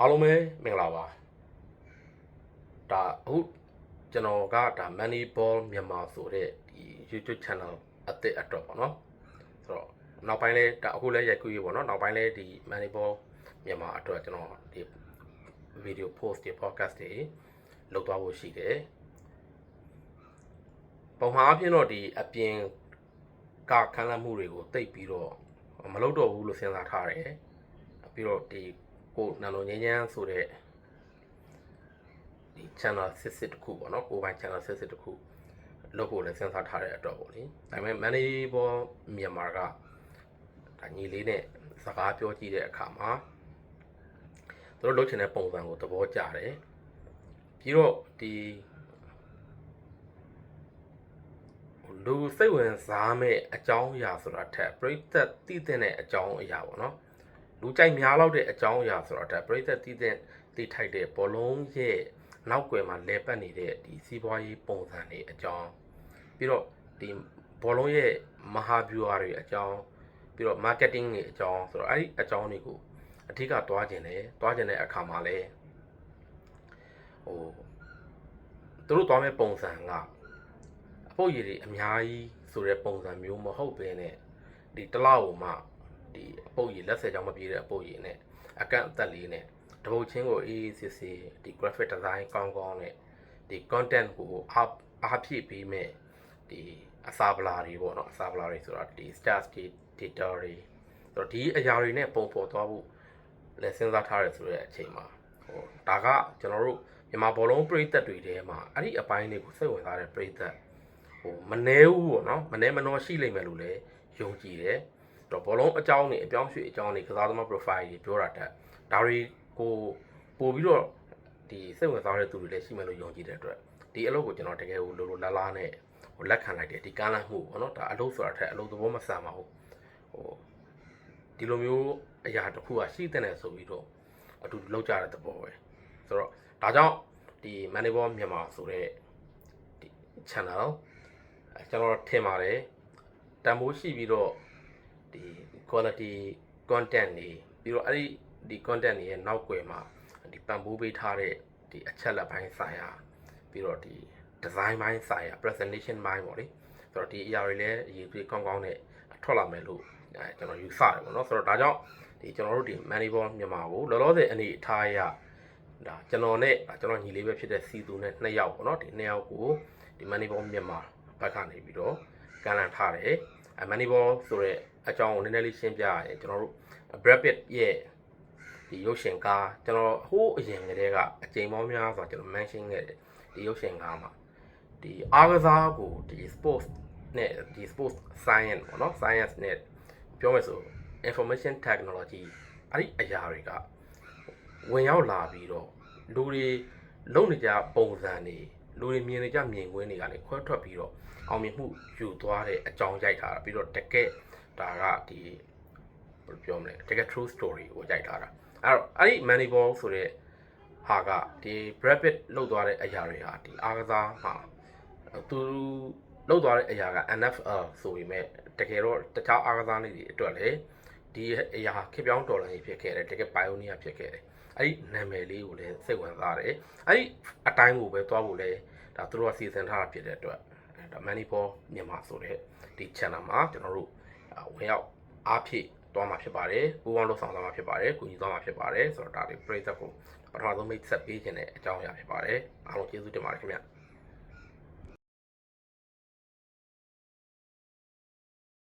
အားလုံးပဲမင်္ဂလာပါဒါအခုကျွန်တော်ကဒါ Moneyball မြန်မာဆိုတဲ့ဒီ YouTube channel အသစ်အတွက်ပေါ့နော်ဆိုတော့နောက်ပိုင်းလဲဒါအခုလဲရိုက်ကူးရေးပေါ့နော်နောက်ပိုင်းလဲဒီ Moneyball မြန်မာအတွက်ကျွန်တော်ဒီ video post တွေ podcast တွေလုပ်သွားဖို့ရှိတယ်ပုံမှန်အဖြစ်တော့ဒီအပြင်ကခန်းလမ်းမှုတွေကိုတိတ်ပြီးတော့မလုပ်တော့ဘူးလို့စဉ်းစားထားတယ်ပြီးတော့ဒီ ကိုနန်လိုငင်းငန်းဆိုတဲ့ဒီ channel စစ်စစ်တစ်ခုပေါ့နော်ကိုယ်ပိုင် channel စစ်စစ်တစ်ခုလုပ်ဖို့လည်းစဉ်းစားထားတဲ့အတွက်ပေါ့လေဒါပေမဲ့ Moneyball မြန်မာကဒါညီလေးနဲ့စကားပြောကြည့်တဲ့အခါမှာသူတို့လုပ်ချင်တဲ့ပုံစံကိုသဘောကျတယ်ပြီးတော့ဒီလူစိတ်ဝင်စားမဲ့အကြောင်းအရာဆိုတာထက်ပြိသက်တည်တဲ့အကြောင်းအရာပေါ့နော် လူကြိုက်များလောက်တဲ့အကြောင်းအရာဆိုတာထက်ပြိသက်တည်တဲ့တည်ထိုက်တဲ့ဘောလုံးရဲ့နောက်ွယ်မှာလဲပတ်နေတဲ့ဒီစီးပွားရေးပုံစံတွေအကြောင်းပြီးတော့ဒီဘောလုံးရဲ့မဟာဗျူဟာတွေအကြောင်းပြီးတော့ marketing တွေအကြောင်းဆိုတော့အဲ့ဒီအကြောင်းတွေကိုအထက်ကတွားကျင်တယ်တွားကျင်တဲ့အခါမှာလဲဟိုသူတို့တွားမဲ့ပုံစံကအဖို့ရည်တွေအများကြီးဆိုတဲ့ပုံစံမျိုးမဟုတ်ဘဲနဲ့ဒီတစ်လောက်ကိုမှ ဒီအပုတ်ရည်လက်ဆယ်ကြောင်မပြေတဲ့အပုတ်ရည်နဲ့အကန့်အသက်လေးနဲ့တပုတ်ချင်းကိုအေးအေးဆေးဆေးဒီ graphic design ကောင်းကောင်းနဲ့ဒီ content ကိုအားအားဖြည့်ပေးမဲ့ဒီအစာပလာတွေပေါ့နော်အစာပလာတွေဆိုတော့ဒီ stars တွေ data တွေဆိုတော့ဒီအရာတွေနဲ့ပုံဖော်သွားဖို့လည်းစဉ်းစားထားရဆိုတဲ့အချိန်မှာဟိုဒါကကျွန်တော်တို့မြန်မာဘောလုံးပရိသတ်တွေထဲမှာအဲ့ဒီအပိုင်းတွေကိုစိတ်ဝင်စားတဲ့ပရိသတ်ဟိုမနှဲဘူးပေါ့နော်မနှဲမနှောရှိလိမ့်မယ်လို့လည်းယုံကြည်တယ် တော့ဘောလုံးအကြောင်းတွေအပြောင်းရွှေ့အကြောင်းတွေကစားသမား profile တွေပြောတာတက်ဒါတွေကိုပို့ပြီးတော့ဒီစိတ်ဝင်စားတဲ့သူတွေလည်းရှိမယ်လို့ယုံကြည်တဲ့အတွက်ဒီအလုပ်ကိုကျွန်တော်တကယ်ကိုလိုလိုလားလားနဲ့ဟိုလက်ခံလိုက်တယ်ဒီကမ်းလှမ်းမှုပေါ့နော်ဒါအလုပ်ဆိုတာထက်အလုပ်သဘောမဆန်ပါဘူးဟိုဒီလိုမျိုးအရာတစ်ခုကရှိတဲ့နယ်ဆိုပြီးတော့အတူတူလောက်ကြတဲ့သဘောပဲဆိုတော့ဒါကြောင့်ဒီ Moneyball မြန်မာဆိုတဲ့ဒီ channel အဲကျွန်တော်ထင်ပါတယ်တန်ဖိုးရှိပြီးတော့ ဒီ quality content တွေပြီးတော့အဲ့ဒီဒီ content တွေရဲ့နောက်ွယ်မှာဒီပံပိုးပေးထားတဲ့ဒီအချက်လက်ပိုင်းဆိုင်ရာပြီးတော့ဒီ design ပိုင်းဆိုင်ရာ presentation ပိုင်းပေါ့လေဆိုတော့ဒီအရာတွေလည်းအရေးကြီးကောင်းကောင်းနဲ့ထွက်လာမယ်လို့အဲကျွန်တော်ယူဆတယ်ပေါ့နော်ဆိုတော့ဒါကြောင့်ဒီကျွန်တော်တို့ဒီ Moneyball မြန်မာကိုလောလောဆယ်အနေအထားအရဒါကျွန်တော်နဲ့ကျွန်တော်ညီလေးပဲဖြစ်တဲ့စီသူနဲ့နှစ်ယောက်ပေါ့နော်ဒီနှစ်ယောက်ကိုဒီ Moneyball မြန်မာဘက်ကနေပြီးတော့ကန်လန်ထားတယ်အဲ Moneyball ဆိုတဲ့အကြောင်းကိုနည်းနည်းလေးရှင်းပြရရင်ကျွန်တော်တို့ Brad Pitt ရဲ့ဒီရုပ်ရှင်ကားကျွန်တော်ဟိုးအရင်ကတည်းကအချိန်ပေါင်းများစွာကျွန်တော် mention ခဲ့တယ်ဒီရုပ်ရှင်ကားမှာဒီအားကစားကိုဒီ sports နဲ့ဒီ sports science ပေါ့နော် science နဲ့ပြောမယ်ဆို information technology အဲ့ဒီအရာတွေကဝင်ရောက်လာပြီးတော့လူတွေလုံနေကြပုံစံတွေ လူတွေမြင်နေကြမြင်ကွင်းတွေကလည်းခွဲထွက်ပြီးတော့အောင်မြင်မှုယူသွားတဲ့အကြောင်းရိုက်ထားတာပြီးတော့တကယ်ဒါကဒီဘယ်လိုပြောမလဲတကယ် true story ကိုရိုက်ထားတာအဲ့တော့အဲ့ဒီ Moneyball ဆိုတဲ့ဟာကဒီ Brad Pitt လောက်သွားတဲ့အရာတွေဟာဒီအားကစားမှာသူလောက်သွားတဲ့အရာက NFL ဆိုပေမဲ့တကယ်တော့တခြားအားကစားနေတွေအတွက်လည်းဒီအရာခေပြောင်းတော်လှန်ရေးဖြစ်ခဲ့တယ်တကယ် pioneer ဖြစ်ခဲ့တယ် အဲ့ဒီနာမည်လေးကိုလည်းစိတ်ဝင်စားတယ်အဲ့ဒီအတိုင်းကိုပဲသွားဖို့လဲဒါသူတို့ကစီစဉ်ထားတာဖြစ်တဲ့အတွက်ဒါ Moneyball မြန်မာဆိုတဲ့ဒီ channel မှာကျွန်တော်တို့ဝင်ရောက်အားဖြည့်သွားမှာဖြစ်ပါတယ်ပူပေါင်းလို့ဆောင်သွားမှာဖြစ်ပါတယ်ကုညီသွားမှာဖြစ်ပါတယ်ဆိုတော့ဒါလေးပရိသတ်ကိုပထမဆုံးမိတ်ဆက်ပေးခြင်းတဲ့အကြောင်းအရာဖြစ်ပါတယ်အားလုံးကျေးဇူးတင်ပါတယ်ခင်ဗျ